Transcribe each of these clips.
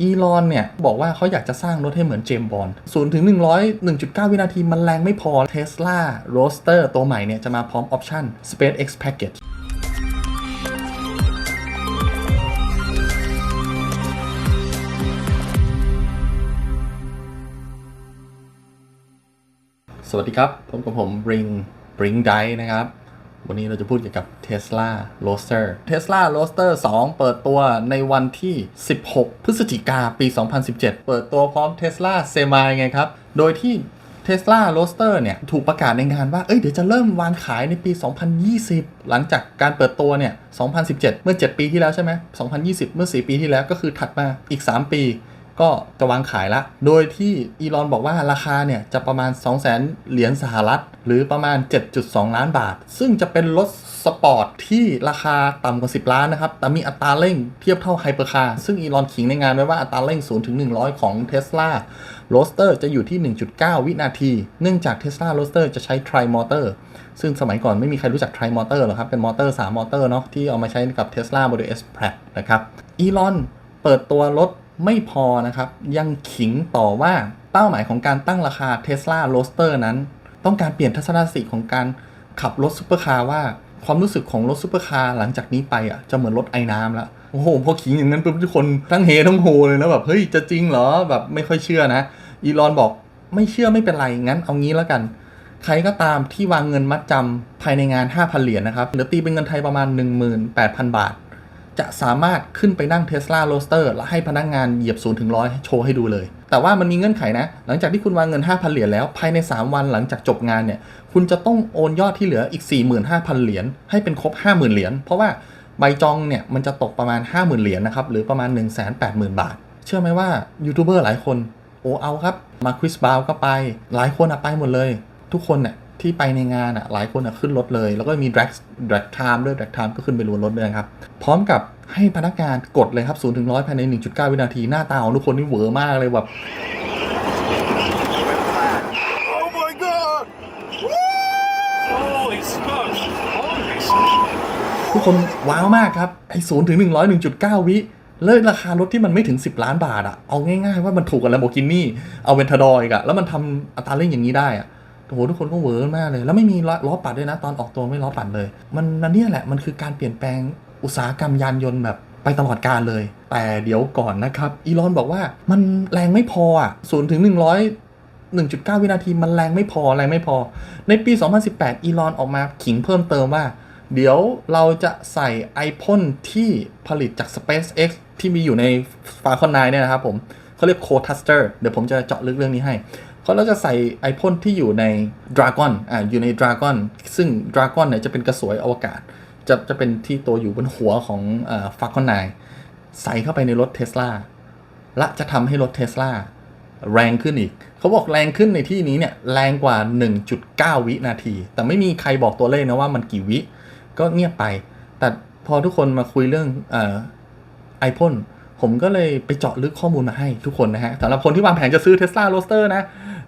อีลอนเนี่ย บอกว่าเขาอยากจะสร้างรถให้เหมือนเจมบอลศูนย์ถึงหนึ่งร้อยหนึ่งจุดเก้าวินาทีมันแรงไม่พอ Tesla Roadster ตัวใหม่เนี่ย จะมาพร้อมออปชั่น SpaceX Package สวัสดีครับพบกับผม Bring Bring d i นะครับ วันนี้เราจะพูดเกี่ยวกับ Tesla Roadster Tesla Roadster 2 เปิดตัวในวันที่ 16 พฤศจิกาปี 2017 เปิดตัวพร้อม Tesla Semi ไงครับ โดยที่ Tesla Roadster เนี่ยถูกประกาศในงานว่า เอ้ยเดี๋ยวจะเริ่มวางขายในปี 2020 หลังจากการเปิดตัวเนี่ย 2017 เมื่อ 7 ปีที่แล้วใช่ไหม2020 เมื่อ 4 ปีที่แล้วก็คือถัดมาอีก 3 ปี ก็จะวางขายละ โดยที่อีลอนบอกว่าราคาเนี่ยจะประมาณ 2 0 0 0 0 0 เหรียญสหรัฐ หรือประมาณ 7.2 ล้านบาท ซึ่งจะเป็นรถสปอร์ตที่ราคาต่ำกว่า 10 ล้านนะครับ แต่มีอัตราเร่งเทียบเท่าไฮเปอร์คาร์ซึ่งอีลอนขิงในงานไว้ว่าอัตราเร่ง 0 ถึง 100 ของ Tesla r o a s t e r จะอยู่ที่ 1.9 วินาที เนื่องจาก Tesla r o a s t e r จะใช้ Tri Motor ซึ่งสมัยก่อนไม่มีใครรู้จัก Tri Motor หรอกครับ เป็นมอเตอร์3มอเตอร์เนาะที่เอามาใช้กับ Tesla Model S Plaid นะครับอีลอนเปิดตัวรถ ไม่พอนะครับ ยังขิงต่อว่าเป้าหมายของการตั้งราคา Tesla Roadster นั้น ต้องการเปลี่ยนทัศนคติของการขับรถซุปเปอร์คาร์ว่าความรู้สึกของรถซุปเปอร์คาร์หลังจากนี้ไปอะจะเหมือนรถไอ้น้ำแล้วโอ้โหพอขิงอย่างนั้นปุ๊บทุกคนทั้งเฮทั้งโฮเลยนะแบบเฮ้ยจะจริงเหรอแบบไม่ค่อยเชื่อนะ อีลอนบอกไม่เชื่อไม่เป็นไรงั้นเอางี้แล้วกัน ใครก็ตามที่วางเงินมัดจำภายในงาน 5,000 เหรียญนะครับหรือตีเป็นเงินไทยประมาณ 18,000 บาท จะสามารถขึ้นไปนั่ง Tesla Roadster และให้พนักงานเหยียบ0ถึง100โชว์ให้ดูเลย แต่ว่ามันมีเงื่อนไขนะ หลังจากที่คุณวางเงิน 5,000 เหรียญแล้ว ภายใน 3 วันหลังจากจบงานเนี่ย คุณจะต้องโอนยอดที่เหลืออีก 45,000 เหรียญให้เป็นครบ 50,000 เหรียญ เพราะว่าใบจองเนี่ยมันจะตกประมาณ 50,000 เหรียญนะครับ หรือประมาณ 180,000 บาท เชื่อไหมว่ายูทูบเบอร์หลายคน โอ้เอาครับ มาคริสบาวก็ไป หลายคนอะไปหมดเลย ทุกคนเนี่ย ที่ไปในงานอะหลายคนอะขึ้นรถเลย แล้วก็มี drag drag time ด้วย drag time ก็ขึ้นไปบนรถด้วยนะครับ พร้อมกับให้พนักงานกดเลยครับ0ถึง100ภายใน 1.9 วินาที หน้าตาของทุกคนนี่เหวอมากเลยแบบ Oh my god! Holy smokes! Holy smokes! ทุกคนว้าวมากครับ ไอ้0ถึง100 1.9วิ เลยราคารถที่มันไม่ถึง 10 ล้านบาทอะเอาง่ายๆว่ามันถูกกับ Lamborghini เอาเวนทาดอยกอะแล้วมันทำอัตราเร่งอย่างนี้ได้อะ โอ้โหทุกคนก็เวอร์มากเลย แล้วไม่มีล้อล้อปัดด้วยนะ ตอนออกตัวไม่ล้อปัดเลย มันนั่นเนี่ยแหละมันคือการเปลี่ยนแปลงอุตสาหกรรมยานยนต์แบบไปตลอดกาลเลย แต่เดี๋ยวก่อนนะครับ อีลอนบอกว่ามันแรงไม่พออะ0ถึง100 1.9 วินาทีมันแรงไม่พอแรงไม่พอ ในปี 2018 อีลอนออกมาขิงเพิ่มเติมว่า เดี๋ยวเราจะใส่ไอพ่นที่ผลิตจาก SpaceX ที่มีอยู่ใน Falcon 9เนี่ยนะครับผมเขาเรียก c o t u s t e r เดี๋ยวผมจะเจาะลึกเรื่องนี้ให้ เขาเราจะใส่ไอพ่นที่อยู่ใน Dragon อ่าอยู่ใน Dragon ซึ่ง Dragon เนี่ยจะเป็นกระสวยอวกาศ จะจะเป็นที่ตัวอยู่บนหัวของเอ่อ Falcon 9ใส่เข้าไปในรถ Tesla และจะทำให้รถ Tesla แรงขึ้นอีก เขาบอกแรงขึ้นในที่นี้เนี่ยแรงกว่า 1.9 วินาที แต่ไม่มีใครบอกตัวเลขนะว่ามันกี่วิ ก็เงียบไป แต่พอทุกคนมาคุยเรื่องไอพ่นผมก็เลยไปเจาะลึกข้อมูลมาให้ทุกคนนะฮะสำหรับคนที่วางแผนจะซื้อ Tesla Roadster นะ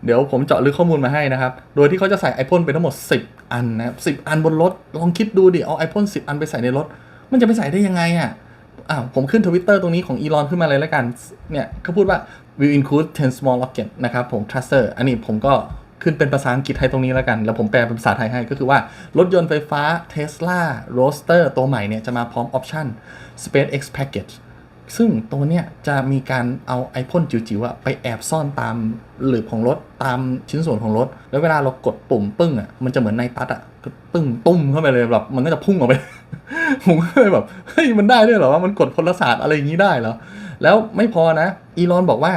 เดี๋ยวผมเจาะลึกข้อมูลมาให้นะครับ โดยที่เขาจะใส่ไอพ่นไปทั้งหมด 10 อันนะครับ10อันบนรถ ลองคิดดูดิ เอาไอพ่น10อันไปใส่ในรถ มันจะไปใส่ได้ยังไงอะ่ะอ้าวผมขึ้นทวิตเตอร์ตรงนี้ของอีลอนขึ้นมาเลยแล้วกัน เนี่ยเขาพูดว่า will include 10 small rocket นะครับผม truster อันนี้ผมก็ขึ้นเป็นภาษาอังกฤษให้ตรงนี้แล้วกัน แล้วผมแปลเป็นภาษาไทยให้ก็คือว่า รถยนต์ไฟฟ้า Tesla Roadster ตัวใหม่เนี่ยจะมาพร้อมออปชั่น SpaceX Package ซึ่งตัวเนี้ยจะมีการเอาไอพ่นจิ๋วๆอะไปแอบซ่อนตามหลืบของรถตามชิ้นส่วนของรถ แล้วเวลาเรากดปุ่มปึ้งอะมันจะเหมือนในตัดอะก็ปึ้งตุ้มเข้าไปเลยแบบมันก็จะพุ่งออกไป ผมก็เลยแบบเฮ้ยมันได้ด้วยเหรอว่ามันกดพลศาสตร์อะไรอย่างนี้ได้เหรอ แล้วไม่พอนะอีลอนบอกว่า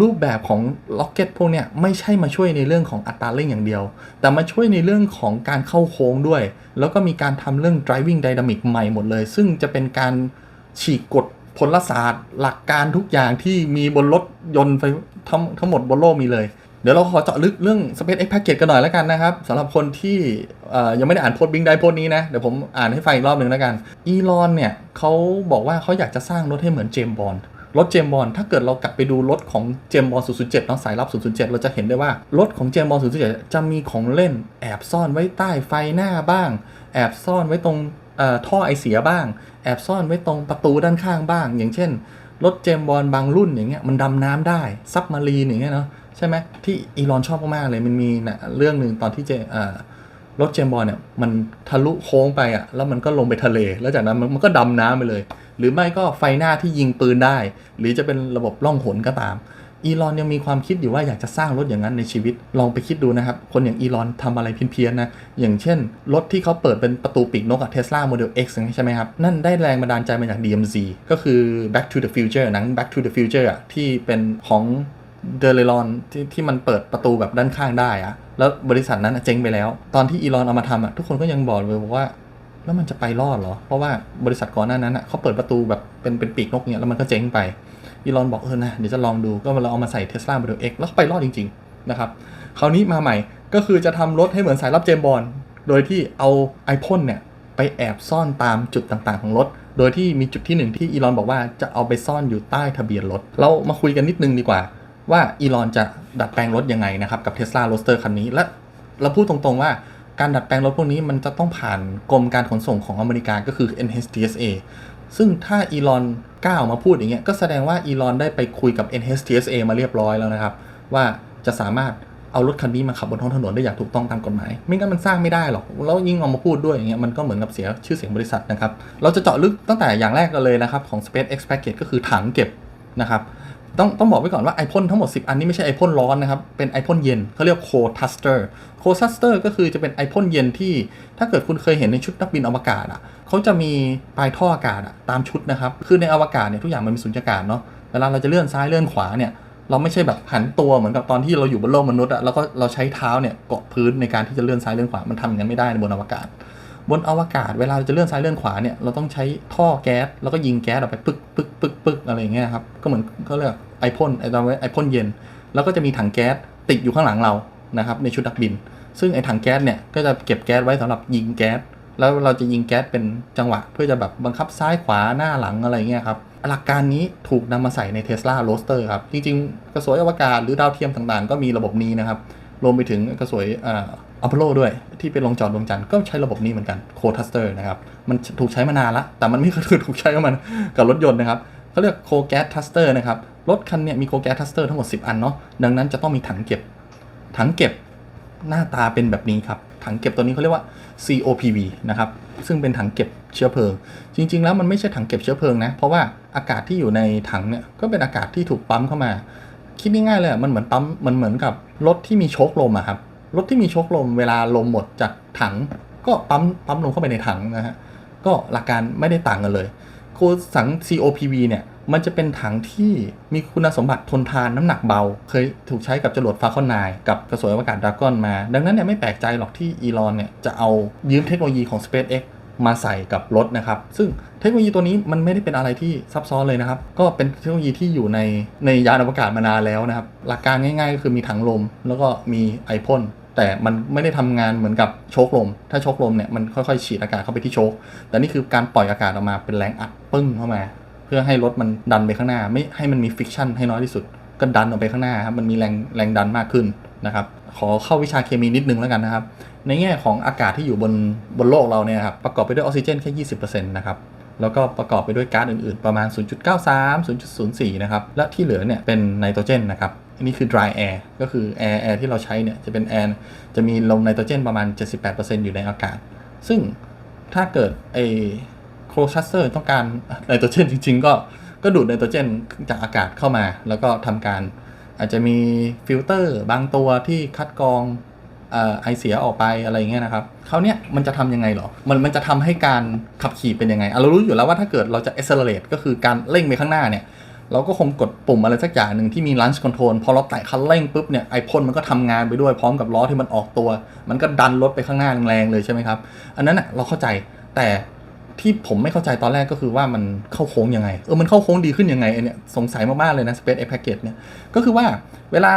รูปแบบของล็อกเก็ตพวกเนี้ยไม่ใช่มาช่วยในเรื่องของอัตราเร่งอย่างเดียว แต่มาช่วยในเรื่องของการเข้าโค้งด้วย แล้วก็มีการทำเรื่อง driving dynamic ใหม่หมดเลย ซึ่งจะเป็นการฉีกกฎ พลศาสตร์หลักการทุกอย่างที่มีบนรถยนต์ไฟทั้งทั้งหมดบนโลกมีเลย เดี๋ยวเราขอเจาะลึกเรื่อง SpaceX Package กันหน่อยแล้วกันนะครับสำหรับคนที่ยังไม่ได้อ่านโพสต์บิงไดโพสต์นี้นะ เดี๋ยวผมอ่านให้ฟังอีกรอบหนึ่งแล้วกันอีลอนเนี่ยเขาบอกว่าเขาอยากจะสร้างรถให้เหมือนเจมบอลรถเจมบอลถ้าเกิดเรากลับไปดูรถของเจมบอล007เนาะสายลับ 007 เราจะเห็นได้ว่า รถของเจมบอล007 จะมีของเล่น แอบซ่อนไว้ใต้ไฟหน้าบ้าง แอบซ่อนไว้ตรง ท่อไอเสียบ้าง แอบซ่อนไว้ตรงประตูด้านข้างบ้าง อย่างเช่น รถเจมบอลบางรุ่นอย่างเงี้ยมันดำน้ำได้ซับมารีนอย่างเงี้ยเนาะใช่ไหมที่อีลอนชอบมากๆเลยมันมีนะเรื่องหนึ่งตอนที่เจอ่ารถเจมบอลเนี่ยมันทะลุโค้งไปอะแล้วมันก็ลงไปทะเล แล้วจากนั้นมันมันก็ดำน้ำไปเลย หรือไม่ก็ไฟหน้าที่ยิงปืนได้ หรือจะเป็นระบบล่องหนก็ตาม อีลอนยังมีความคิดอยู่ว่าอยากจะสร้างรถอย่างนั้นในชีวิต ลองไปคิดดูนะครับ คนอย่างอีลอนทำอะไรเพี้ยนๆนะ อย่างเช่น รถที่เขาเปิดเป็นประตูปีกนกอะเทสลาโมเดล X ใช่ไหมครับ นั่นได้แรงบันดาลใจมาจาก DMZ ก็คือ Back to the Future หนัง Back to the Future อะที่เป็นของเดลเลอนที่ที่มันเปิดประตูแบบด้านข้างได้อะแล้วบริษัทนั้นเจ๊งไปแล้ว ตอนที่อีลอนเอามาทำอะทุกคนก็ยังบอกเลยบอกว่าแล้วมันจะไปรอดเหรอ เพราะว่าบริษัทก่อนหน้านั้นอะเขาเปิดประตูแบบเป็นเป็นปีกนกเนี่ยแล้วมันก็เจ๊งไป อีลอนบอกเออนะเดี๋ยวจะลองดูก็เราเอามาใส่เทสลา Model X แล้วไปรอดจริงๆนะครับคราวนี้มาใหม่ก็คือจะทำรถให้เหมือนสายลับเจมบอลโดยที่เอาไอพ่นเนี่ยไปแอบซ่อนตามจุดต่างๆ ของรถ โดยที่มีจุดที่หนึ่งที่อีลอนบอกว่าจะเอาไปซ่อนอยู่ใต้ทะเบียนรถ เรามาคุยกันนิดนึงดีกว่า ว่าอีลอนจะดัดแปลงรถยังไงนะครับกับเทสลาโรสเตอร์คันนี้ และเราพูดตรงๆว่าการดัดแปลงรถพวกนี้มันจะต้องผ่านกรมการขนส่งของอเมริกาก็คือ NHTSA ซึ่งถ้าอีลอนก้าออกมาพูดอย่างเงี้ยก็แสดงว่าอีลอนได้ไปคุยกับ NHTSA มาเรียบร้อยแล้วนะครับ ว่าจะสามารถเอารถคันนี้มาขับบนท้องถนนได้อย่างถูกต้องตามกฎหมาย ไม่งั้นมันสร้างไม่ได้หรอกแล้วยิ่งเอามาพูดด้วยอย่างเงี้ยมันก็เหมือนกับเสียชื่อเสียงบริษัทนะครับ เราจะเจาะลึกตั้งแต่อย่างแรกกันเลยนะครับของ SpaceX Package ก็คือถังเก็บนะครับ ต้องต้องบอกไว้ก่อนว่าไอพ่นทั้งหมด 10 อันนี้ไม่ใช่ไอพ่นร้อนนะครับ เป็นไอพ่นเย็นเขาเรียกโคทัสเตอร์โคทัสเตอร์ก็คือจะเป็นไอพ่นเย็นที่ ถ้าเกิดคุณเคยเห็นในชุดนักบินอวกาศอะเขาจะมีปลายท่ออากาศอะตามชุดนะครับ คือในอวกาศเนี่ยทุกอย่างมันมีสุญญากาศเนาะเวลาเราจะเลื่อนซ้ายเลื่อนขวาเนี่ยเราไม่ใช่แบบหันตัวเหมือนกับตอนที่เราอยู่บนโลกมนุษย์อะแล้วก็เราใช้เท้าเนี่ยเกาะพื้นในการที่จะเลื่อนซ้ายเลื่อนขวามันทำอย่างนั้นไม่ได้ในบนอวกาศ บนอวกาศเวลาจะเลื่อนซ้ายเลื่อนขวาเนี่ยเราต้องใช้ท่อแก๊สแล้วก็ยิงแก๊สออกไปปึ๊กปึ๊กปึ๊กปึ๊กอะไรอย่างเงี้ยครับก็เหมือนเขาเรียกไอพ่นไอตอนไอพ่นเย็น แล้วก็จะมีถังแก๊สติดอยู่ข้างหลังเรานะครับในชุดนักบิน ซึ่งไอถังแก๊สเนี่ยก็จะเก็บแก๊สไว้สำหรับยิงแก๊สแล้วเราจะยิงแก๊สเป็นจังหวะ เพื่อจะแบบบังคับซ้ายขวาหน้าหลังอะไรเงี้ยครับหลักการนี้ถูกนำมาใส่ใน Tesla Roadster ครับจริงๆ กระสวยอวกาศหรือดาวเทียมต่างๆ ก็มีระบบนี้นะครับรวมไปถึงกระสวย อพอลโลด้วยที่ไปลงจอดดวงจันทร์ก็ใช้ระบบนี้เหมือนกันโคทัสเตอร์นะครับ มันถูกใช้มานานละ แต่มันไม่เคยถูกใช้กับมันกับรถยนต์นะครับเขาเรียกโคแก๊สทัสเตอร์นะครับ รถคันเนี้ยมีโคแก๊สทัสเตอร์ทั้งหมด 10 อันเนาะดังนั้นจะต้องมีถังเก็บ ถังเก็บหน้าตาเป็นแบบนี้ครับ ถังเก็บตัวนี้เขาเรียกว่า COPV นะครับซึ่งเป็นถังเก็บเชื้อเพลิง จริง ๆ แล้วมันไม่ใช่ถังเก็บเชื้อเพลิงนะเพราะว่าอากาศที่อยู่ในถังเนี่ยก็เป็นอากาศที่ถูกปั๊มเข้ามา คิดง่ายๆเลยมันเหมือนปั๊มมันเหมือนกับรถที่มีโชคลมอะครับ รถที่มีโชคลมเวลาลมหมดจากถัง ก็ปั๊มปั๊มลมเข้าไปในถังนะฮะก็หลักการไม่ได้ต่างกันเลยโคสัง COPV เนี่ยมันจะเป็นถังที่มีคุณสมบัติทนทานน้ำหนักเบา เคยถูกใช้กับจรวดฟาคอน9กับกระสวยอวกาศดราก้อนมา ดังนั้นเนี่ยไม่แปลกใจหรอกที่อีลอนเนี่ยจะเอายืมเทคโนโลยีของ SpaceX มาใส่กับรถนะครับ ซึ่งเทคโนโลยีตัวนี้มันไม่ได้เป็นอะไรที่ซับซ้อนเลยนะครับ ก็เป็นเทคโนโลยีที่อยู่ในในยานอวกาศมานานแล้วนะครับ หลักการง่ายๆ ก็คือมีถังลมแล้วก็มีไอพ่น แต่มันไม่ได้ทำงานเหมือนกับโชคลม ถ้าโชคลมเนี่ยมันค่อยๆฉีดอากาศเข้าไปที่โชค แต่นี่คือการปล่อยอากาศออกมาเป็นแรงอัดปึ้งเข้ามา เพื่อให้รถมันดันไปข้างหน้า ไม่ให้มันมีฟิกชันให้น้อยที่สุด ก็ดันออกไปข้างหน้าครับมันมีแรงแรงดันมากขึ้นนะครับขอเข้าวิชาเคมีนิดนึงแล้วกันนะครับ ในแง่ของอากาศที่อยู่บนบนโลกเราเนี่ยครับประกอบไปด้วยออกซิเจนแค่20%นะครับแล้วก็ประกอบไปด้วยก๊าซอื่นๆ ประมาณ 0.93 0.04 นะครับ และที่เหลือเนี่ยเป็นไนโตรเจนนะครับ อันนี้คือ dry air ก็คือแอร์แอร์ที่เราใช้เนี่ยจะเป็นแอร์จะมีลมไนโตรเจนประมาณ 78%อยู่ในอากาศ ซึ่งถ้าเกิดไอโครชัสเตอร์ต้องการไนโตรเจนจริง ๆ ก็ก็ดูดไนโตรเจนจากอากาศเข้ามา แล้วก็ทำการอาจจะมีฟิลเตอร์บางตัวที่คัดกรองอไอเสียออกไปอะไรเงี้ยนะครับเขาเนี่ยมันจะทำยังไงหรอ มันมันจะทำให้การขับขี่เป็นยังไงอะเรารู้อยู่แล้วว่าถ้าเกิดเราจะ accelerate ก็คือการเร่งไปข้างหน้าเนี่ย เราก็คงกดปุ่มอะไรสักอย่างหนึ่งที่มี launch control พอเราแตะคันเร่งปุ๊บเนี่ยไอพ่นมันก็ทำงานไปด้วยพร้อมกับล้อที่มันออกตัว มันก็ดันรถไปข้างหน้าแรงๆเลยใช่ไหมครับ อันนั้นอะเราเข้าใจแต่ที่ผมไม่เข้าใจตอนแรกก็คือว่ามันเข้าโค้งยังไง เออ มันเข้าโค้งดีขึ้นยังไงไอเนี่ยสงสัยมาก ๆ เลยนะ Space X Package เนี่ย ก็คือว่าเวลา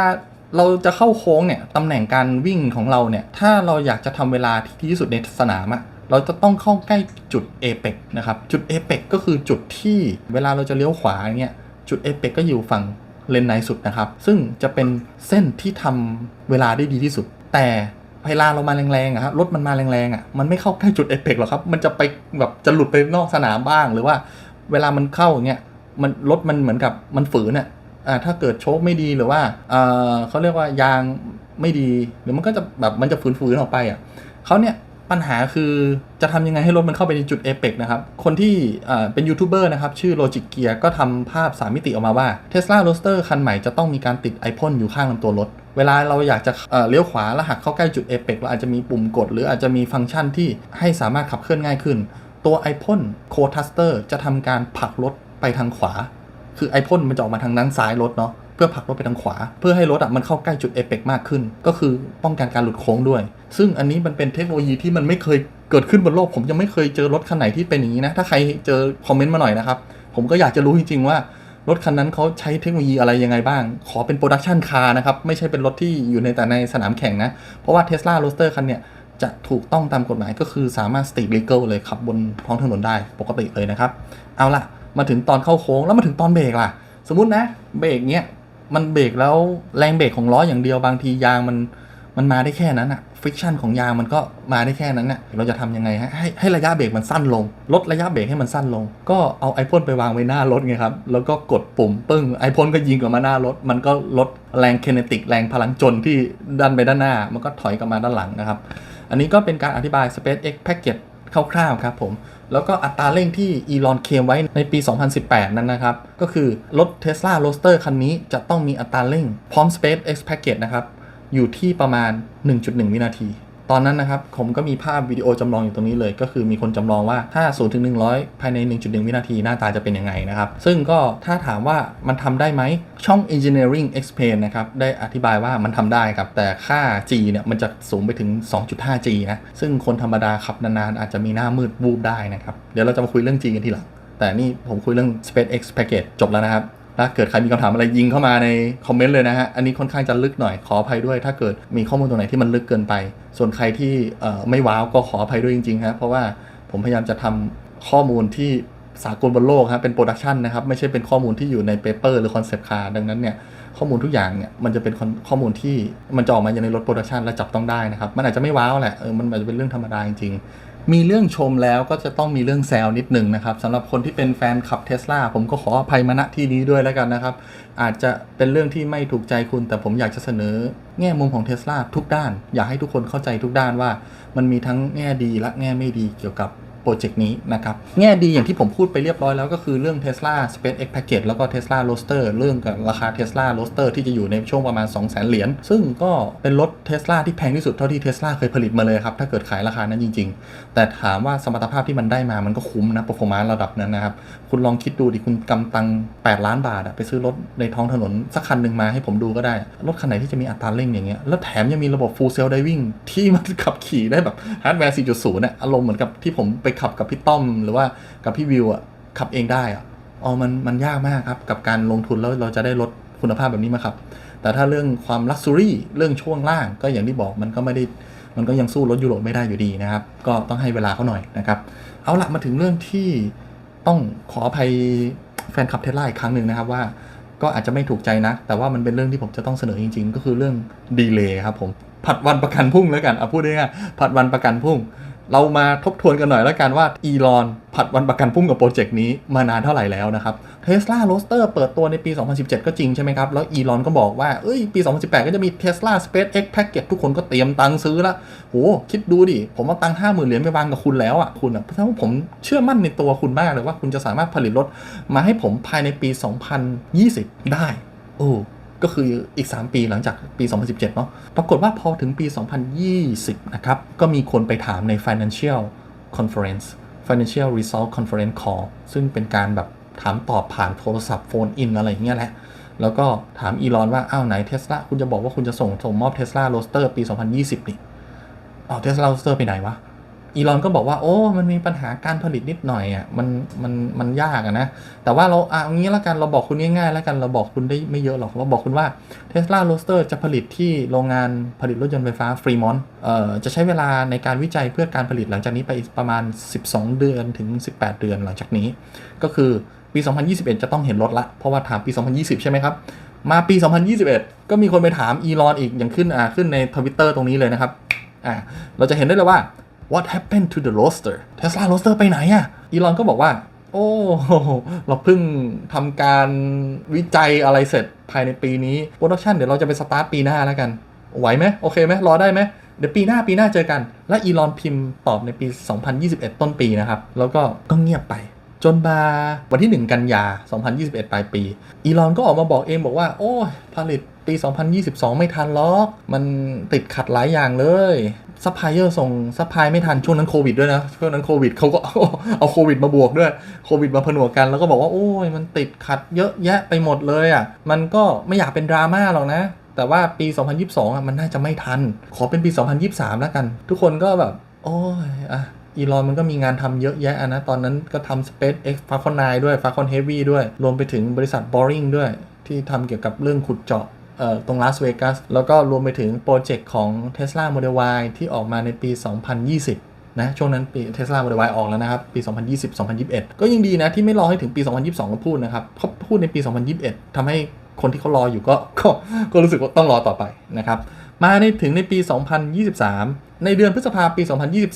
เราจะเข้าโค้งเนี่ยตำแหน่งการวิ่งของเราเนี่ย ถ้าเราอยากจะทำเวลาที่ดีที่สุดในสนามอะเราจะต้องเข้าใกล้จุดเอเปกนะครับ จุดเอเปกก็คือจุดที่เวลาเราจะเลี้ยวขวาเนี่ย จุดเอเปกก็อยู่ฝั่งเลนในสุดนะครับ ซึ่งจะเป็นเส้นที่ทำเวลาได้ดีที่สุด แต่เวลาเรามาแรงๆอะครับรถมันมาแรงๆอะมันไม่เข้าใกล้จุดเอเปกหรอกครับ มันจะไปแบบจะหลุดไปนอกสนามบ้าง หรือว่าเวลามันเข้าอย่างเงี้ยมันรถมันเหมือนกับมันฝืนอะอ่าถ้าเกิดโชคไม่ดีหรือว่าอ่อเขาเรียกว่ายางไม่ดีหรือมันก็จะแบบมันจะฝืนๆออกไปอะเขาเนี่ย ปัญหาคือจะทำยังไงให้รถมันเข้าไปในจุดเอเปกนะครับ คนที่เป็นยูทูบเบอร์นะครับ ชื่อ Logic Gear ก็ทำภาพ 3 มิติออกมาว่า Tesla Roadster คันใหม่จะต้องมีการติดไอพ่นอยู่ข้างลำตัวรถ เวลาเราอยากจะเลี้ยวขวาแล้วหักเข้าใกล้จุดเอเปกเราอาจจะมีปุ่มกด หรืออาจจะมีฟังก์ชันที่ให้สามารถขับเคลื่อนง่ายขึ้น ตัวไอพ่นโคทัสเตอร์จะทำการผลักรถไปทางขวา คือไอพ่นมันจะออกมาทางด้านซ้ายรถเนาะ เพื่อผลักรถไปทางขวา เพื่อให้รถอะมันเข้าใกล้จุดเอเปกมากขึ้น ก็คือป้องกันการหลุดโค้งด้วย ซึ่งอันนี้มันเป็นเทคโนโลยีที่มันไม่เคยเกิดขึ้นบนโลก ผมยังไม่เคยเจอรถคันไหนที่เป็นอย่างนี้นะ ถ้าใครเจอคอมเมนต์มาหน่อยนะครับ ผมก็อยากจะรู้จริงๆว่ารถคันนั้นเขาใช้เทคโนโลยีอะไรยังไงบ้าง ขอเป็นโปรดักชันคาร์นะครับ ไม่ใช่เป็นรถที่อยู่ในแต่ในสนามแข่งนะ เพราะว่า Tesla Roadster คันเนี่ยจะถูกต้องตามกฎหมายก็คือสามารถ street legal เลยขับบนท้องถนนได้ปกติเลยนะครับ เอาล่ะ มาถึงตอนเข้าโค้งแล้วมาถึงตอนเบรกล่ะ สมมุตินะ เบรกเนี้ย มันเบรกแล้วแรงเบรกของล้ออย่างเดียวบางทียางมันมันมาได้แค่นั้นอะฟ i ิ t ชันของยางมันก็มาได้แค่นั้นน่ะเราจะทำยังไงฮะให้ให้ระยะเบรกมันสั้นลง ลดระยะเบรกให้มันสั้นลง ก็เอาไอพ่นไปวางไว้หน้ารถไงครับ แล้วก็กดปุ่มปึ้งไอพ่นก็ยิงกลับมาหน้ารถ มันก็ลดแรงเคนติกแรงพลังจนที่ดันไปด้านหน้า มันก็ถอยกลับมาด้านหลังนะครับ อันนี้ก็เป็นการอธิบาย SpaceX Package คร่าวๆครับผม แล้วก็อัตราเร่งที่อีลอนเคมไว้ในปี 2018 นั้นนะครับ ก็คือรถ Tesla Roadster คันนี้จะต้องมีอัตราเร่งพร้อม SpaceX Package นะครับ อยู่ที่ประมาณ 1.1 วินาที ตอนนั้นนะครับผมก็มีภาพวิดีโอจำลองอยู่ตรงนี้เลย ก็คือมีคนจำลองว่าถ้า0ถึง100 ภายใน 1.1 วินาทีหน้าตาจะเป็นยังไงนะครับ ซึ่งก็ถ้าถามว่ามันทำได้ไหมช่อง Engineering Explain นะครับได้อธิบายว่ามันทำได้ครับ แต่ค่า G เนี่ยมันจะสูงไปถึง 2.5 G นะซึ่งคนธรรมดาขับนานๆอาจจะมีหน้ามืดวูบได้นะครับเดี๋ยวเราจะมาคุยเรื่อง G กันทีหลังแต่นี่ผมคุยเรื่อง SpaceX Package จบแล้วนะครับ ถ้าเกิดใครมีคำถามอะไรยิงเข้ามาในคอมเมนต์เลยนะฮะ อันนี้ค่อนข้างจะลึกหน่อยขออภัยด้วย ถ้าเกิดมีข้อมูลตรงไหนที่มันลึกเกินไป ส่วนใครที่ไม่ว้าวก็ขออภัยด้วยจริงๆครับเพราะว่าผมพยายามจะทำข้อมูลที่สากลบนโลกครับเป็นโปรดักชันนะครับ ไม่ใช่เป็นข้อมูลที่อยู่ในเปเปอร์หรือคอนเซปต์คาร์ดังนั้นเนี่ย ข้อมูลทุกอย่างเนี่ย มันจะเป็นข้อมูลที่มันจะออกมาอยู่ในรถโปรดักชันและจับต้องได้นะครับ มันอาจจะไม่ว้าวแหละเออมันอาจจะเป็นเรื่องธรรมดาจริงๆ มีเรื่องชมแล้วก็จะต้องมีเรื่องแซวนิดหนึ่งนะครับสำหรับคนที่เป็นแฟนขับเทสลาผมก็ขออภัยมาณที่นี้ด้วยแล้วกันนะครับ อาจจะเป็นเรื่องที่ไม่ถูกใจคุณ แต่ผมอยากจะเสนอ แง่มุมของเทสลาทุกด้าน อยากให้ทุกคนเข้าใจทุกด้านว่า มันมีทั้งแง่ดีและแง่ไม่ดีเกี่ยวกับ รเจกต์นี้นะครับแง่ดีอย่างที่ผมพูดไปเรียบร้อยแล้วก็คือเรื่อง Tesla SpaceX Package แล้วก็ Tesla Roadster เรื่องกับราคา Tesla Roadster ที่จะอยู่ในช่วงประมาณ 2 0 0 0 0 0 เหรียญซึ่งก็เป็นรถ Tesla ที่แพงที่สุดเท่าที่ Tesla เคยผลิตมาเลยครับ ถ้าเกิดขายราคานั้นจริง ๆ แต่ถามว่าสมรรถภาพที่มันได้มามันก็คุ้มนะ performance ระดับนั้นนะครับ คุณลองคิดดูดิคุณกำตัง 8 ล้านบาทไปซื้อรถในท้องถนนสักคันหนึ่งมาให้ผมดูก็ได้ รถคันไหนที่จะมีอัตราเร่งอย่างเงี้ยแล้วแถมยังมีระบบ full self driving ที่มันขับขี่ได้แบบฮาร์ดแวร์4.0เนี่ยอารมณ์เหมือนกับที่ผมไปขับกับพี่ต้อมหรือว่ากับพี่วิวอะขับเองได้อะอ๋อมันมันยากมากครับกับการลงทุนแล้วเราจะได้รถคุณภาพแบบนี้มาขับ แต่ถ้าเรื่องความลักซ์รี่เรื่องช่วงล่างก็อย่างที่บอกมันก็ไม่ได้มันก็ยังสู้รถยุโรปไม่ได้อยู่ดีนะครับ ก็ต้องให้เวลาเขาหน่อยนะครับ เอาละมาถึงเรื่องที่ต้องขออภัยแฟนคลับเทสลาอีกครั้งหนึ่งนะครับว่าก็อาจจะไม่ถูกใจนะ แต่ว่ามันเป็นเรื่องที่ผมจะต้องเสนอจริง ๆ ก็คือเรื่องดีเลย์ครับผมผัดวันประกันพรุ่งแล้วกันเอาพูดง่ายๆผัดวันประกันพรุ่ง เรามาทบทวนกันหน่อยแล้วกันว่าอีลอนผัดวันประกันพรุ่งกับโปรเจกต์นี้มานานเท่าไหร่แล้วนะครับเทสลาโรสเตอร์เปิดตัวในปี 2017 ก็จริงใช่ไหมครับ แล้วอีลอนก็บอกว่าเอ้ยปี 2018 ก็จะมี Tesla SpaceX Package ทุกคนก็เตรียมตังค์ซื้อละโหคิดดูดิ ผมเอาตังค์ห้าหมื่นเหรียญไปวางกับคุณแล้วอะคุณอะเพราะฉะนั้นผมเชื่อมั่นในตัวคุณมากเลยว่าคุณจะสามารถผลิตรถมาให้ผมภายในปี 2020 ได้โอ้ ก็คืออีก 3 ปีหลังจากปี 2017 เนาะปรากฏว่าพอถึงปี 2020 นะครับ ก็มีคนไปถามใน Financial Conference Financial Result Conference Call ซึ่งเป็นการแบบถามตอบผ่านโทรศัพท์โฟนอินอะไรอย่างเงี้ยแหละ แล้วก็ถามอีลอนว่า อ้าวไหนเทสลาคุณจะบอกว่าคุณจะส่งส่งมอบเทสลาโรสเตอร์ปี 2020 นี่อ้าวเทสลาโรสเตอร์ไปไหนวะ อีลอนก็บอกว่าโอ้มันมีปัญหาการผลิตนิดหน่อยอะมันมันมันยากอะนะ แต่ว่าเราอะอย่างี้แล้วกันเราบอกคุณง่ายๆแล้วกันเราบอกคุณได้ไม่เยอะหรอกเราบอกคุณว่า Tesla r o a s t e r จะผลิตที่โรงงานผลิตรถยนต์ไฟฟ้าฟรีมอนต์เอ่อจะใช้เวลาในการวิจัยเพื่อการผลิตหลังจากนี้ไปประมาณ 12 เดือนถึง 18 เดือนหลังจากนี้ ก็คือปี 2021 จะต้องเห็นรถละ เพราะว่าถามปี 2020 ใช่ไหมครับ มาปี 2021 ก็มีคนไปถามอีลอนอีกอย่างขึ้นอ่าขึ้นในทวิตเตอร์ตรงนี้เลยนะครับอ่าเราจะเห็นได้เลยว่า what happened to the roadster Tesla roadster ไปไหนอะอีลอนก็บอกว่า โอ้เราเพิ่งทำการวิจัยอะไรเสร็จภายในปีนี้โปรดักชันเดี๋ยวเราจะไปสตาร์ทปีหน้าแล้วกันไหวไหมโอเคไหมรอได้ไหมเดี๋ยวปีหน้าปีหน้าเจอกัน และอีลอนพิมพ์ตอบในปี 2021 ต้นปีนะครับ แล้วก็ก็เงียบไป จนมาวันที่ 1 กันยา 2021 ปลายปี อีลอนก็ออกมาบอกเองบอกว่า โอ้ยผลิตปี 2022 ไม่ทันหรอก มันติดขัดหลายอย่างเลยซัพพลายเออร์ส่งซัพพลายไม่ทันช่วงนั้นโควิดด้วยนะ ช่วงนั้นโควิดเขาก็เอาโควิดมาบวกด้วย โควิดมาผนวกกัน แล้วก็บอกว่า โอ้ยมันติดขัดเยอะแยะไปหมดเลยอะ มันก็ไม่อยากเป็นดราม่าหรอกนะแต่ว่าปี 2022 อะ มันน่าจะไม่ทัน ขอเป็นปี 2023 แล้วกัน ทุกคนก็แบบ โอ้ย อะ อีลอนมันก็มีงานทำเยอะแยะนะ ตอนนั้นก็ทำ SpaceX Falcon 9 ด้วย Falcon Heavy ด้วย รวมไปถึงบริษัท Boring ด้วย ที่ทำเกี่ยวกับเรื่องขุดเจาะเอ่ตรงลาสเวกัสแล้วก็รวมไปถึงโปรเจกต์ของ Tesla Model Y ที่ออกมาในปี 2020นะช่วงนั้นปี Tesla Model Y ออกแล้วนะครับ ปี 2020-2021 ก็ยังดีนะที่ไม่รอให้ถึงปี 2022 ก็พูดนะครับเขาพูดในปี 2021ทำให้คนที่เขารออยู่ก็ก็ก็รู้สึกว่าต้องรอต่อไปนะครับ มาในถึงในปี 2023 ในเดือนพฤษภาปี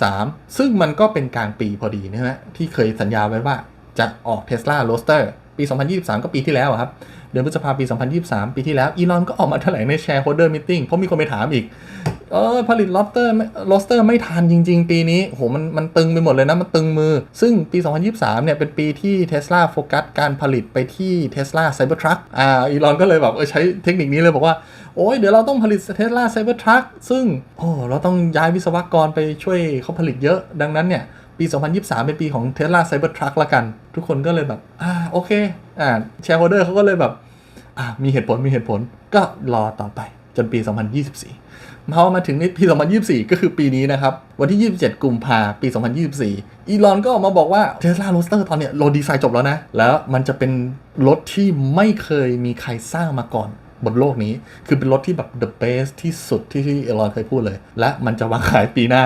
2023 ซึ่งมันก็เป็นกลางปีพอดีนะฮะที่เคยสัญญาไว้ว่าจะออก Tesla Roadster ปี 2023 ก็ปีที่แล้วครับ เดือนพฤษภาปี 2023 ปีที่แล้ว อีลอนก็ออกมาแถลงใน Shareholder Meeting เพราะมีคนไปถามอีก เออผลิตลอสเตอร์ลอสเตอร์ไม่ทันจริง ๆ ปีนี้โหมันมันตึงไปหมดเลยนะ มันตึงมือ ซึ่งปี 2023 เนี่ย เป็นปีที่ Tesla โฟกัสการผลิตไปที่ Tesla Cybertruck อ่าอีลอนก็เลยแบบเออใช้เทคนิคนี้เลยบอกว่า โอ้ยเดี๋ยวเราต้องผลิต Tesla Cybertruck ซึ่งโอ้เราต้องย้ายวิศวกรไปช่วยเขาผลิตเยอะ ดังนั้นเนี่ย ปี 2023 เป็นปีของ Tesla Cybertruck ละกัน ทุกคนก็เลยแบบ อ่าโอเค อ่า shareholder เขาก็เลยแบบ อ่ามีเหตุผลมีเหตุผลก็รอต่อไปจนปี 2024พอมาถึงในปี 2024 ก็คือปีนี้นะครับ วันที่ 27 กุมภาปี 2024 อีลอนก็ออกมาบอกว่า Tesla Roadster ตอนเนี้ยโลดีไซน์จบแล้วนะ แล้วมันจะเป็นรถที่ไม่เคยมีใครสร้างมาก่อน บนโลกนี้ คือเป็นรถที่แบบ the best ที่สุดที่ที่เอลอนเคยพูดเลย และมันจะวางขายปีหน้า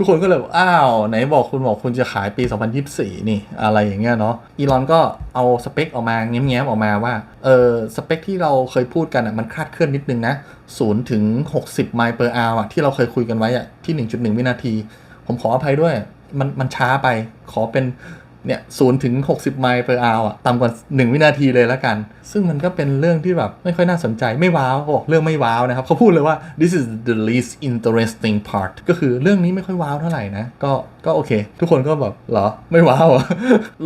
ทุกคนก็เลยอ้าว ไหนบอกคุณบอกคุณจะขายปี 2024 นี่อะไรอย่างเงี้ยเนาะอีลอนก็เอาสเปคออกมาแง้มๆออกมาว่าเออสเปคที่เราเคยพูดกันอะมันคลาดเคลื่อนนิดนึงนะ0ถึง60 ไมล์เปอร์ออะที่เราเคยคุยกันไว้อะที่ 1.1 วินาที ผมขออภัยด้วยมันมันช้าไปขอเป็น เนี่ยศูนย์ถึง 60 ไมล์ per hour อะต่ำกว่า 1 วินาทีเลยแล้วกัน ซึ่งมันก็เป็นเรื่องที่แบบไม่ค่อยน่าสนใจไม่ว้าวเขาบอกเรื่องไม่ว้าวนะครับเขาพูดเลยว่า this is the least interesting part ก็คือเรื่องนี้ไม่ค่อยว้าวเท่าไหร่นะ ก็ก็โอเค ทุกคนก็แบบเหรอ ไม่ว้าว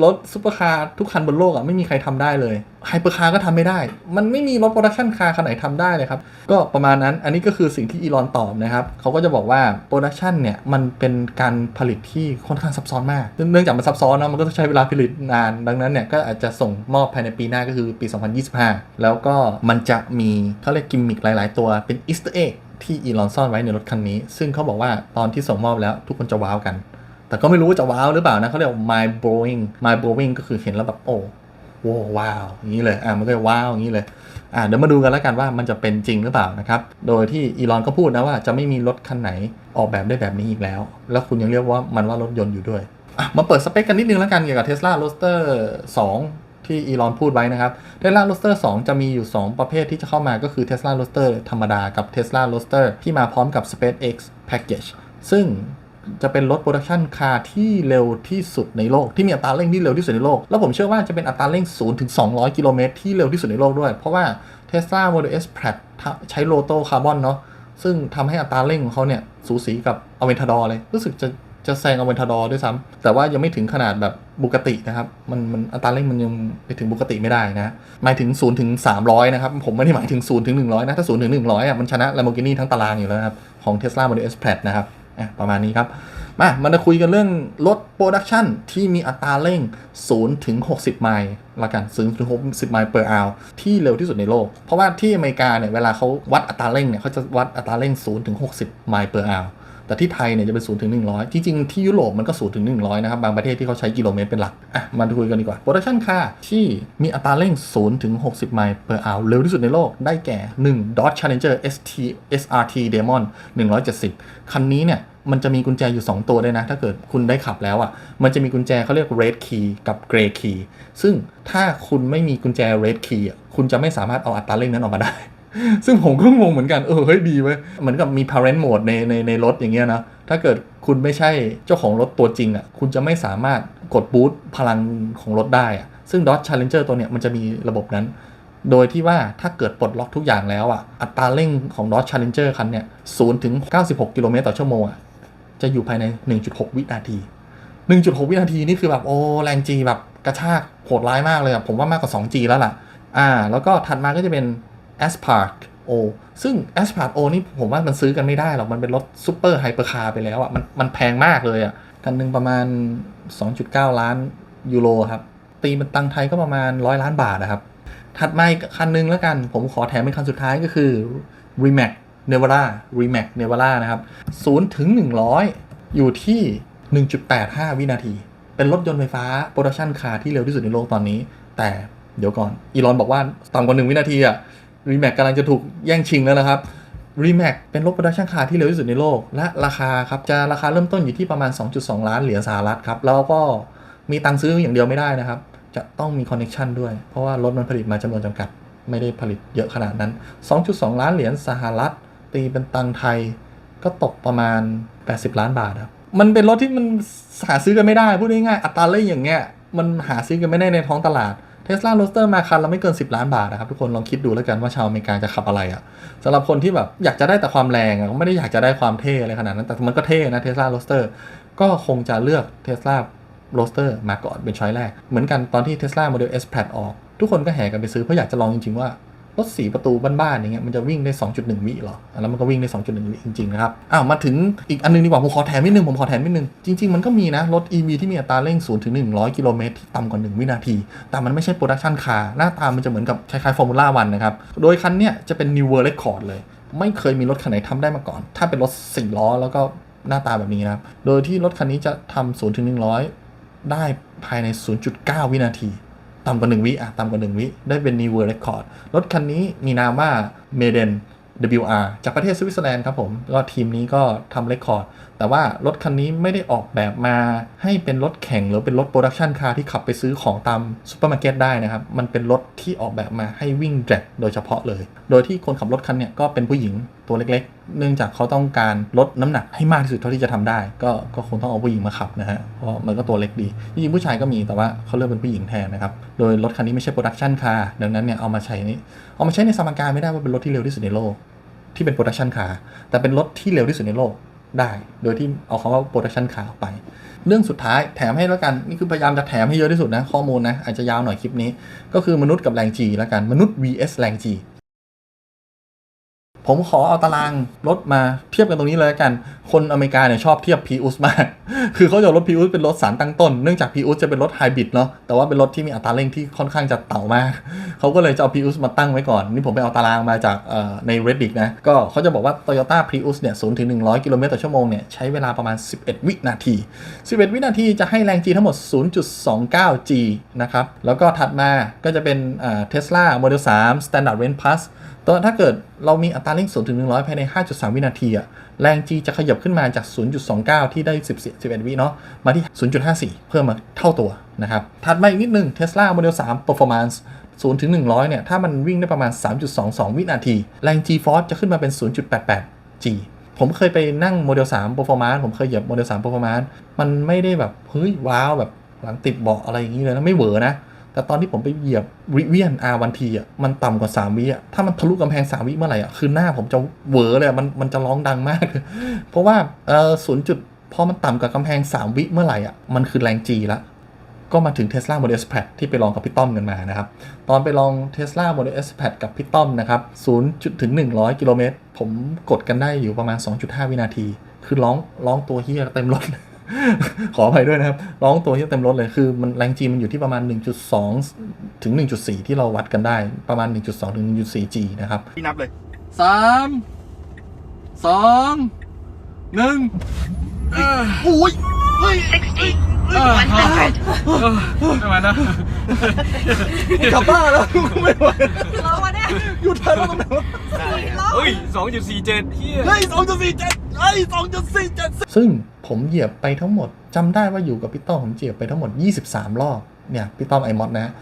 รถซุปเปอร์คาร์ทุกคันบนโลกอะไม่มีใครทำได้เลย ไฮเปอร์คาร์ก็ทำไม่ได้ มันไม่มีรถโปรดักชันคาร์คันไหนทำได้เลยครับ ก็ประมาณนั้น อันนี้ก็คือสิ่งที่อีลอนตอบนะครับ เขาก็จะบอกว่าโปรดักชันเนี่ย มันเป็นการผลิตที่ค่อนข้างซับซ้อนมาก เนื่องจากมันซับซ้อนนะมันก็ต้องใช้เวลาผลิตนาน ดังนั้นเนี่ย ก็อาจจะส่งมอบภายในปีหน้าก็คือปี 2025 แล้วก็มันจะมีเขาเรียกกิมมิคหลาย ๆ ตัว เป็นอีสต์เอ็กที่อีลอนซ่อนไว้ในรถคันนี้ ซึ่งเขาบอกว่าตอนที่ส่งมอบแล้วทุกคนจะว้าวกัน แต่ก็ไม่รู้ว่าจะว้าวหรือเปล่านะเขาเรียกว่า my blowing my blowing ก็คือเห็นแล้วแบบโอ้ โว้ว้าวอย่างนี้เลยอะมันก็ว้าวอย่างนี้เลยอะเดี๋ยวมาดูกันแล้วกันว่ามันจะเป็นจริงหรือเปล่านะครับ โดยที่อีลอนก็พูดนะว่าจะไม่มีรถคันไหนออกแบบได้แบบนี้อีกแล้ว แล้วคุณยังเรียกว่ามันว่ารถยนต์อยู่ด้วยอะมาเปิดสเปคกันนิดนึงแล้วกันเกี่ยวกับ Tesla Roadster 2 ที่อีลอนพูดไว้นะครับ Tesla Roadster 2 จะมีอยู่ 2 ประเภทที่จะเข้ามาก็คือ Tesla Roadster ธรรมดากับ Tesla Roadster ที่มาพร้อมกับ SpaceX Package ซึ่ง จะเป็นรถโปรดักชันคาร์ที่เร็วที่สุดในโลก ที่มีอัตราเร่งที่เร็วที่สุดในโลก แล้วผมเชื่อว่าจะเป็นอัตราเร่ง 0 ถึง 200 กิโลเมตรที่เร็วที่สุดในโลกด้วย เพราะว่า Tesla Model S Plaid ใช้โลโตคาร์บอนเนาะซึ่งทำให้อัตราเร่งของเขาเนี่ยสูสีกับอเวนทาดอร์เลย รู้สึกจะจะแซงอเวนทาดอร์ด้วยซ้ำแต่ว่ายังไม่ถึงขนาดแบบบุกตินะครับ มันมันอัตราเร่งมันยังไปถึงบุกติไม่ได้นะ หมายถึง0ถึง300นะครับ ผมไม่ได้หมายถึง0ถึง100นะ ถ้า0ถึง100อะมันชนะ Lamborghini ทั้งตารางอยู่แล้วครับ ของ Tesla Model S Plaid นะครับ ประมาณนี้ครับ มามาจะคุยกันเรื่องรถโปรดักชันที่มีอัตราเร่ง 0 ถึง 60 ไมล์ละกัน0ถึง60 ไมล์ per hour ที่เร็วที่สุดในโลก เพราะว่าที่อเมริกาเนี่ย เวลาเขาวัดอัตราเร่งเนี่ยเขาจะวัดอัตราเร่ง 0 ถึง 60 ไมล์ per hour แต่ที่ไทยเนี่ยจะเป็น0ถึง100ที่จริงๆ ที่ยุโรปมันก็0ถึง100นะครับ บางประเทศที่เขาใช้กิโลเมตรเป็นหลัก อะ มาคุยกันดีกว่า โปรดักชันค่าที่มีอัตราเร่ง0ถึง60ไมล์ per hour เร็วที่สุดในโลกได้แก่1 Dodge Challenger ST SRT Demon 170 คันนี้เนี่ยมันจะมีกุญแจอยู่ 2 ตัวด้วยนะ ถ้าเกิดคุณได้ขับแล้วอะ่ะ มันจะมีกุญแจเขาเรียก red key กับ gray key ซึ่งถ้าคุณไม่มีกุญแจ red key คุณจะไม่สามารถเอาอัตราเร่งนั้นออกมาได้ ซึ่งผมก็งงเหมือนกัน เออเฮ้ยดีเว้ยเหมือนกับมี parent mode ในในในรถอย่างเงี้ยนะ ถ้าเกิดคุณไม่ใช่เจ้าของรถตัวจริงอะ คุณจะไม่สามารถกดบูตพลังของรถได้อะ ซึ่ง Dodge Challenger ตัวเนี้ยมันจะมีระบบนั้น โดยที่ว่าถ้าเกิดปลดล็อกทุกอย่างแล้วอะ อัตราเร่งของ Dodge Challenger คันเนี้ย0ถึง 96 กิโลเมตรต่อชั่วโมงอะ จะอยู่ภายใน 1.6 วินาที 1.6 วินาทีนี่คือแบบโอ้แรงจีแบบกระชากโหดร้ายมากเลยอะผมว่ามากกว่า 2G แล้วล่ะ อ่า แล้วก็ถัดมาก็จะเป็น Aspart O ซึ่ง Aspart O นี่ผมว่ามันซื้อกันไม่ได้หรอก มันเป็นรถซูเปอร์ไฮเปอร์คาร์ไปแล้วอะมันมันแพงมากเลยอะคันหนึ่งประมาณ 2.9 ล้านยูโรครับ ตีเป็นตังไทยก็ประมาณ 100 ล้านบาทนะครับ ถัดมาอีกคันหนึงแล้วกัน ผมขอแถมเป็นคันสุดท้ายก็คือ Remax Nevada Remax Nevada นะครับ0ถึง100 อยู่ที่ 1.85 วินาที เป็นรถยนต์ไฟฟ้าโปรดักชันคาร์ที่เร็วที่สุดในโลกตอนนี้ แต่เดี๋ยวก่อน อีลอนบอกว่าต่ำกว่า 1 วินาทีอะ Remax กกำลังจะถูกแย่งชิงแล้วนะครับ Remax เป็นรถโปรดักชันคาร์ที่เร็วที่สุดในโลก และราคาครับ จะราคาเริ่มต้นอยู่ที่ประมาณ 2.2 ล้านเหรียญสหรัฐครับ แล้วก็มีตังค์ซื้ออย่างเดียวไม่ได้นะครับ จะต้องมีคอนเน c ชันด้วย เพราะว่ารถมันผลิตมาจำนวนจำกัด ไม่ได้ผลิตเยอะขนาดนั้น 2.2 ล้านเหรียญสหรัฐ ตีเป็นตังค์ไทย ก็ตกประมาณ 80 ล้านบาทครับมันเป็นรถที่มันหาซื้อกันไม่ได้พูดง่ายๆอัตราเร่งอย่างเงี้ยมันหาซื้อกันไม่ได้ในท้องตลาด เทสลาโรสเตอร์มาคันละไม่เกิน 10 ล้านบาทนะครับ ทุกคนลองคิดดูแล้วกันว่าชาวอเมริกาจะขับอะไรอะ่ะสำหรับคนที่แบบอยากจะได้แต่ความแรงอะไม่ได้อยากจะได้ความเท่อะไรขนาดนั้นแต่มันก็เท่นะเทสลาโรสเตอร์ก็คงจะเลือกเทสลาโรสเตอร์มาก่อนเป็นช้อยแรก เหมือนกันตอนที่ Tesla Model S Plaid ออก ทุกคนก็แห่กันไปซื้อเพราะอยากจะลองจริงๆว่า รถสีประตูบ้านๆอย่างเงี้ยมันจะวิ่งได้ 2.1 วิหรอ แล้วมันก็วิ่งได้ 2.1 วิจริงๆนะครับ อ้าวมาถึงอีกอันนึงดีกว่า ผมขอแถมนิดนึง ผมขอแถมนิดนึง จริงๆ มันก็มีนะ รถ EV ที่มีอัตราเร่ง 0 ถึง 100 กิโลเมตรที่ต่ำกว่า 1 วินาที แต่มันไม่ใช่โปรดักชันคาร์หน้าตามันจะเหมือนกับคล้ายๆฟอร์มูล่าวันนะครับ โดยคันเนี้ยจะเป็น New World Record เลย ไม่เคยมีรถคันไหนทำได้มาก่อน ถ้าเป็นรถ4ล้อแล้วก็หน้าตาแบบนี้นะครับ โดยที่รถคันนี้จะทำ0ถึง100 ได้ภายใน 0.9 วินาที ต่ำกว่า 1 วิอะต่ำกว่า 1 วิได้เป็น New World Record รถคันนี้มีนามว่า Maiden WR จากประเทศสวิตเซอร์แลนด์ครับผม ก็ทีมนี้ก็ทำเรคคอร์ด แต่ว่ารถคันนี้ไม่ได้ออกแบบมาให้เป็นรถแข่งหรือเป็นรถโปรดักชันคาร์ที่ขับไปซื้อของตามซูเปอร์มาร์เก็ตได้นะครับ มันเป็นรถที่ออกแบบมาให้วิ่งแดกโดยเฉพาะเลย โดยที่คนขับรถคันเนี้ยก็เป็นผู้หญิงตัวเล็กๆ เนื่องจากเขาต้องการลดน้ำหนักให้มากที่สุดเท่าที่จะทำได้ ก็ก็คงต้องเอาผู้หญิงมาขับนะฮะ เพราะมันก็ตัวเล็กดี จริงๆผู้ชายก็มีแต่ว่าเขาเลือกเป็นผู้หญิงแทนนะครับ โดยรถคันนี้ไม่ใช่โปรดักชันคาร์ดังนั้นเนี่ยเอามาใช้นี่เอามาใช้ในสมการไม่ได้ว่าเป็นรถที่เร็วที่สุดในโลกที่เป็นโปรดักชันคาร์แต่เป็นรถที่เร็วที่สุดในโลก ได้ โดยที่เอาคำว่าโปรดักชันคาออกไป เรื่องสุดท้ายแถมให้แล้วกัน นี่คือพยายามจะแถมให้เยอะที่สุดนะ ข้อมูลนะ อาจจะยาวหน่อยคลิปนี้ ก็คือมนุษย์กับแรง G แล้วกัน มนุษย์ vs แรง G ผมขอเอาตารางรถมาเทียบกันตรงนี้เลยละกัน คนอเมริกาเนี่ยชอบเทียบ Prius มาก คือเขาจะเอารถ Prius เป็นรถสารตั้งต้น เนื่องจาก Prius จะเป็นรถไฮบริดเนาะ แต่ว่าเป็นรถที่มีอัตราเร่งที่ค่อนข้างจะเต่ามาก เขาก็เลยจะเอา Prius มาตั้งไว้ก่อน นี่ผมไปเอาตารางมาจากใน Reddit นะ ก็เขาจะบอกว่า Toyota Prius เนี่ย0ถึง100กิโลเมตรต่อชั่วโมงเนี่ยใช้เวลาประมาณ 11 วินาที 11 วินาทีจะให้แรง G ทั้งหมด 0.29 G นะครับ แล้วก็ถัดมาก็จะเป็นเอ่อ Tesla Model 3 Standard Range Plus ตัวถ้าเกิดเรามีอัตราเร่ง0ถึง 100 ภายใน 5.3 วินาทีอะแรง G จะขยับขึ้นมาจาก 0.29 ที่ได้ 10 11 วิเนาะมาที่ 0.54 เพิ่มมาเท่าตัวนะครับถัดมาอีกนิดนึง Tesla Model 3 Performance 0ถึง100 เนี่ย ถ้ามันวิ่งได้ประมาณ 3.22 วินาที แรง G Force จะขึ้นมาเป็น 0.88 G ผมเคยไปนั่งโมเดล3 Performance ผมเคยเหยียบโมเดล3 Performance มันไม่ได้แบบ เฮ้ย ว้าว แบบหลังติดเบาะอะไรอย่างนี้เลยนะ ไม่เหวอนะ แต่ตอนที่ผมไปเหยียบริเวียน R1T อะมันต่ำกว่า3วิอะถ้ามันทะลุกำแพง3วิเมื่อไหร่อะคือหน้าผมจะเหวอเลยมันมันจะร้องดังมาก เพราะว่าเออศูนย์จุดพอมันต่ำกว่ากำแพง3วิเมื่อไหร่อะมันคือแรง G ละก็มาถึง Tesla Model S Plaid ที่ไปลองกับพี่ต้อมกันมานะครับ ตอนไปลอง Tesla Model S Plaid กับพี่ต้อมนะครับ0จุดถึง 100 กิโลเมตร ผมกดกันได้อยู่ประมาณ 2.5 วินาที คือร้องร้องตัวเฮียเต็มรถ ขออภัยด้วยนะครับ ร้องตัวเฮียเต็มรถเลยคือมันแรง G มันอยู่ที่ประมาณ 1.2 ถึง 1.4 ที่เราวัดกันได้ประมาณ 1.2 ถึง 1.4 G นะครับพี่นับเลย สามสองหนึ่งอุ้ยเออไม่ไหวนะกลับบ้านแล้วไม่ไหวร้องวะเนี่ยหยุดถ่ายรถตรงไหนวะร้องเฮ้ยสองจุดสี่เจ็ดเฮียเฮ้ยสองจุดสี่เจ็ด เฮ้ยสองจุดสี่เจ็ดซึ่งผมเหยียบไปทั้งหมดจำได้ว่าอยู่กับพี่ต้อมผมเหยียบไปทั้งหมด 23 รอบ เนี่ยพี่ต้อมไอมอดนะ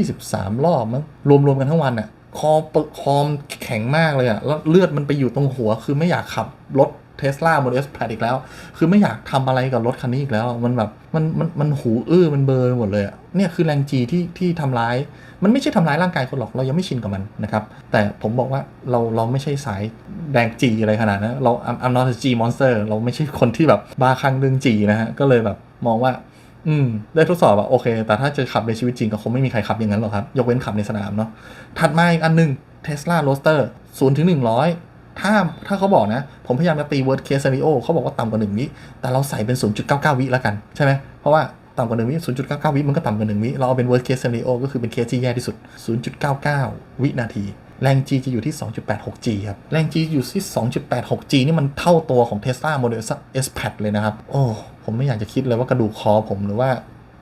23 รอบมั้งรวมๆกันทั้งวันอะคอปคอมแข็งมากเลยอะแล้วเลือดมันไปอยู่ตรงหัว คือไม่อยากขับรถ Tesla Model S Plaid อีกแล้ว คือไม่อยากทำอะไรกับรถคันนี้อีกแล้ว มันแบบ มัน มัน มันหูอื้อ มันเบอร์หมดเลยอะเนี่ยคือแรงจีที่ ที่ทำร้าย มันไม่ใช่ทำร้ายร่างกายคนหรอกเรายังไม่ชินกับมันนะครับแต่ผมบอกว่าเราเราไม่ใช่สายแดงจีอะไรขนาดนั้นเรา I'm not a G monster เราไม่ใช่คนที่แบบบ้าคลั่งเรื่องจีนะฮะก็เลยแบบมองว่าอืมได้ทดสอบอะโอเค แต่ถ้าจะขับในชีวิตจริงก็คงไม่มีใครขับอย่างนั้นหรอกครับ ยกเว้นขับในสนามเนาะถัดมาอีกอันหนึง Tesla Roadster 0ถึง100 ถ้าถ้าเขาบอกนะ ผมพยายามจะตี worst case scenario เขาบอกว่าต่ำกว่า1วิแต่เราใส่เป็น 0.99 วิแล้วกัน ใช่ไหมเพราะว่า ต่ำกว่า1วิ0.99วิมันก็ต่ำกว่า1วิ เราเอาเป็น worst case scenario ก็คือเป็นเคสที่แย่ที่สุด 0.99 วินาที แรง G จะอยู่ที่ 2.86G ครับ แรง G อยู่ที่ 2.86G นี่มันเท่าตัวของ Tesla Model S Pad เลยนะครับ โอ้ ผมไม่อยากจะคิดเลยว่ากระดูกคอผมหรือว่า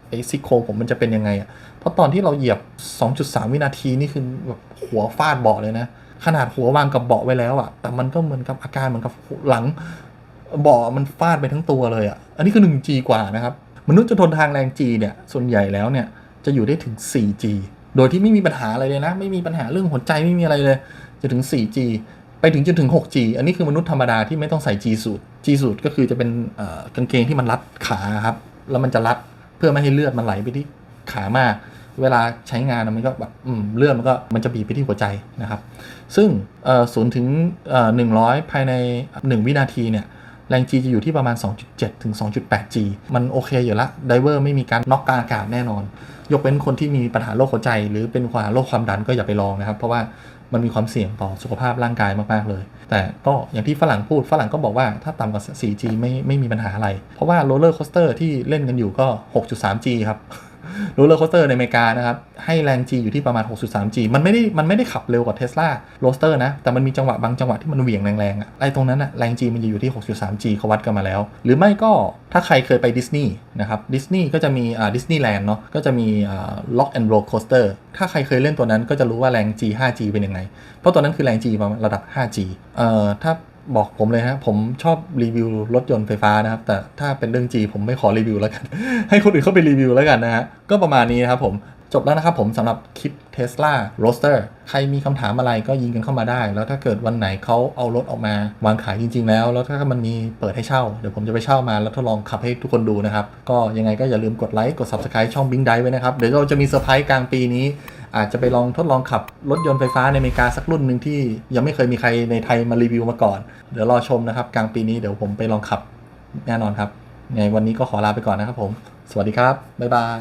ไอ้ซี่โครงผมมันจะเป็นยังไงอะเพราะตอนที่เราเหยียบ 2.3 วินาทีนี่คือแบบหัวฟาดเบาะเลยนะ ขนาดหัววางกับเบาะไว้แล้วอะแต่มันก็เหมือนกับอาการเหมือนกับหลังเบาะมันฟาดไปทั้งตัวเลยอะอันนี้คือ 1G กว่านะครับ มนุษย์จะทนทางแรง G เนี่ยส่วนใหญ่แล้วเนี่ยจะอยู่ได้ถึง 4G โดยที่ไม่มีปัญหาอะไรเลยนะ ไม่มีปัญหาเรื่องหัวใจไม่มีอะไรเลย จะถึง 4G ไปถึงจนถึง 6G อันนี้คือมนุษย์ธรรมดาที่ไม่ต้องใส่ G สูตร G สูตรก็คือจะเป็นกางเกงที่มันรัดขาครับ แล้วมันจะรัดเพื่อไม่ให้เลือดมันไหลไปที่ขามาก เวลาใช้งานอะมันก็แบบเลือดมันก็มันจะบีบไปที่หัวใจนะครับ ซึ่งศูนย์ถึงหนึ่งร้อยภายใน 1 วินาทีเนี่ย แรง G จะอยู่ที่ประมาณ 2.7 ถึง 2.8G มันโอเคอยู่ละไดเวอร์ไม่มีการน็อกกลางอากาศแน่นอน ยกเว้นคนที่มีปัญหาโรคหัวใจ หรือเป็นความโรคความดันก็อย่าไปลองนะครับ เพราะว่ามันมีความเสี่ยงต่อสุขภาพร่างกายมาก ๆ เลย แต่ก็อย่างที่ฝรั่งพูด ฝรั่งก็บอกว่าถ้าต่ำกว่า 4G ไม่ไม่มีปัญหาอะไร เพราะว่าโรลเลอร์โคสเตอร์ที่เล่นกันอยู่ก็ 6.3G ครับ โรลเลอร์โคสเตอร์ในอเมริกานะครับ ให้แรง G อยู่ที่ประมาณ 6.3G มันไม่ได้มันไม่ได้ขับเร็วกว่า Tesla r o a s t e r นะ แต่มันมีจังหวะบางจังหวะที่มันเหวี่ยงแรงๆอะไอ้ตรงนั้นอะแรง G มันจะอยู่ที่ 6.3G เขาวัดกันมาแล้ว หรือไม่ก็ถ้าใครเคยไปดิสนีย์นะครับดิสนีย์ก็จะมีอ่าดิสนีย์แลนด์เนาะก็จะมีอ่า Lock and Roll Coaster ถ้าใครเคยเล่นตัวนั้นก็จะรู้ว่าแรง G 5G เป็นยังไง เพราะตัวนั้นคือแรง G ประมาณระดับ 5G เอ่อถ้า บอกผมเลยฮะ ผมชอบรีวิวรถยนต์ไฟฟ้านะครับ แต่ถ้าเป็นเรื่องจีผมไม่ขอรีวิวแล้วกัน ให้คนอื่นเข้าไปรีวิวแล้วกันนะฮะ ก็ประมาณนี้นะครับผม จบแล้วนะครับผมสำหรับคลิป Tesla Roadster ใครมีคำถามอะไรก็ยิงกันเข้ามาได้ แล้วถ้าเกิดวันไหนเขาเอารถออกมาวางขายจริง ๆ แล้ว แล้วถ้ามันมีเปิดให้เช่า เดี๋ยวผมจะไปเช่ามาแล้วทดลองขับให้ทุกคนดูนะครับ ก็ยังไงก็อย่าลืมกดไลค์กด Subscribe ช่อง Bing d i ไว้นะครับ เดี๋ยวเราจะมีเซอร์ไพรส์กลางปีนี้ อาจจะไปลองทดลองขับรถยนต์ไฟฟ้าในอเมริกาสักรุ่นหนึ่งที่ยังไม่เคยมีใครในไทยมารีวิวมาก่อน เดี๋ยวรอชมนะครับกลางปีนี้เดี๋ยวผมไปลองขับแน่นอนครับยังไงวันนี้ก็ขอลาไปก่อนนะครับผม สวัสดีครับ บ๊ายบาย